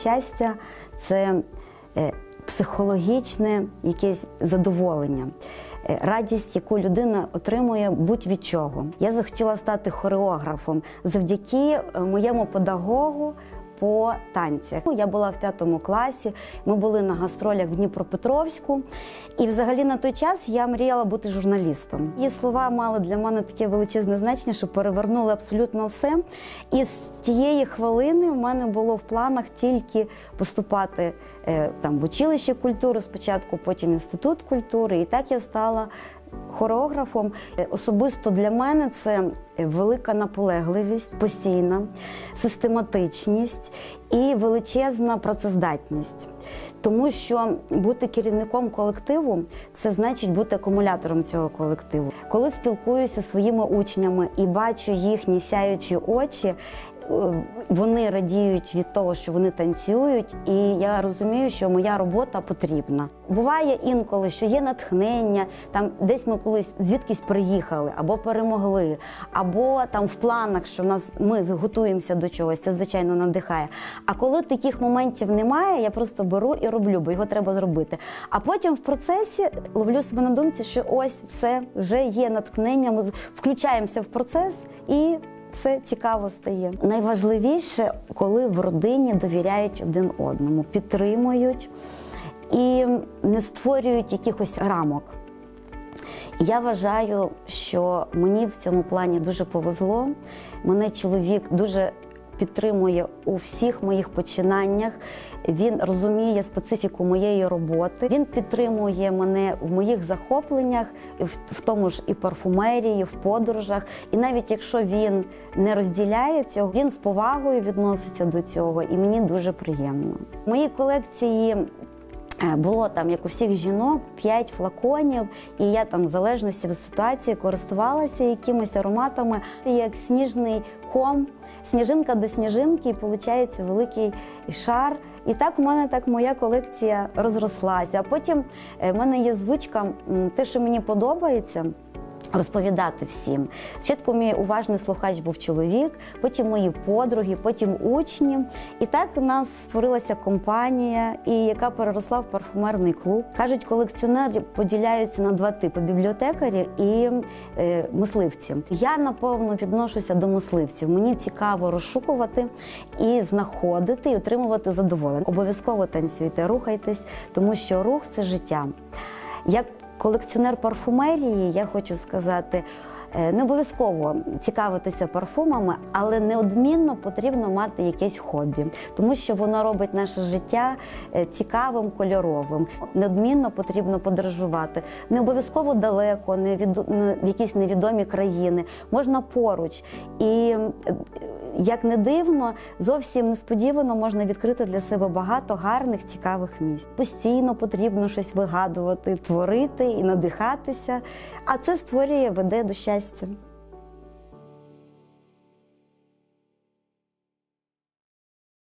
щастя це е, психологічне якесь задоволення. е, Радість, яку людина отримує будь від чого. Я захотіла стати хореографом завдяки е, моєму педагогу по танцях. Я була в п'ятому класі. Ми були на гастролях в Дніпропетровську. І взагалі на той час я мріяла бути журналістом. Її слова мали для мене таке величезне значення, що перевернули абсолютно все. І з тієї хвилини в мене було в планах тільки поступати е, там в училище культури спочатку, потім інститут культури. І так я стала хореографом. Е, Особисто для мене це велика наполегливість, постійна, систематичність і величезна працездатність. Тому що бути керівником колективу це значить бути акумулятором цього колективу. Коли спілкуюся зі своїми учнями і бачу їхні сяючі очі, вони радіють від того, що вони танцюють, і я розумію, що моя робота потрібна. Буває інколи, що є натхнення, там десь ми колись звідкись приїхали, або перемогли, або там в планах, що нас ми готуємося до чогось, це звичайно надихає. А коли таких моментів немає, я просто беру і роблю, бо його треба зробити. А потім в процесі ловлю себе на думці, що ось все вже є натхнення. Ми включаємося в процес і все цікаво стає. Найважливіше, коли в родині довіряють один одному, підтримують і не створюють якихось рамок. Я вважаю, що мені в цьому плані дуже повезло. Мене чоловік дуже підтримує у всіх моїх починаннях. Він розуміє специфіку моєї роботи. Він підтримує мене в моїх захопленнях, в, тому ж і парфумерії, в подорожах. І навіть якщо він не розділяє цього, він з повагою відноситься до цього, і мені дуже приємно. Мої колекції Було там, як у всіх жінок, 5 флаконів, і я там, в залежності від ситуації, користувалася якимись ароматами, як сніжний ком, сніжинка до сніжинки, і виходить великий шар. І так у мене так моя колекція розрослася. А потім е, в мене є звичка, те, що мені подобається. Розповідати всім. Спочатку мій уважний слухач був чоловік, потім мої подруги, потім учні. І так у нас створилася компанія, і яка переросла в парфумерний клуб. Кажуть, колекціонери поділяються на два типи: бібліотекарі і е, мисливці. Я напевно відношуся до мисливців. Мені цікаво розшукувати і знаходити, і отримувати задоволення. Обов'язково танцюйте, рухайтесь, тому що рух це життя. Як колекціонер парфумерії, я хочу сказати, е, не обов'язково цікавитися парфумами, але неодмінно потрібно мати якесь хобі, тому що воно робить наше життя е, цікавим, кольоровим. Неодмінно потрібно подорожувати. Не обов'язково далеко, не від в якісь невідомі країни, можна поруч. І е, як не дивно, зовсім несподівано можна відкрити для себе багато гарних, цікавих місць. Постійно потрібно щось вигадувати, творити і надихатися. А це створює, веде до щастя.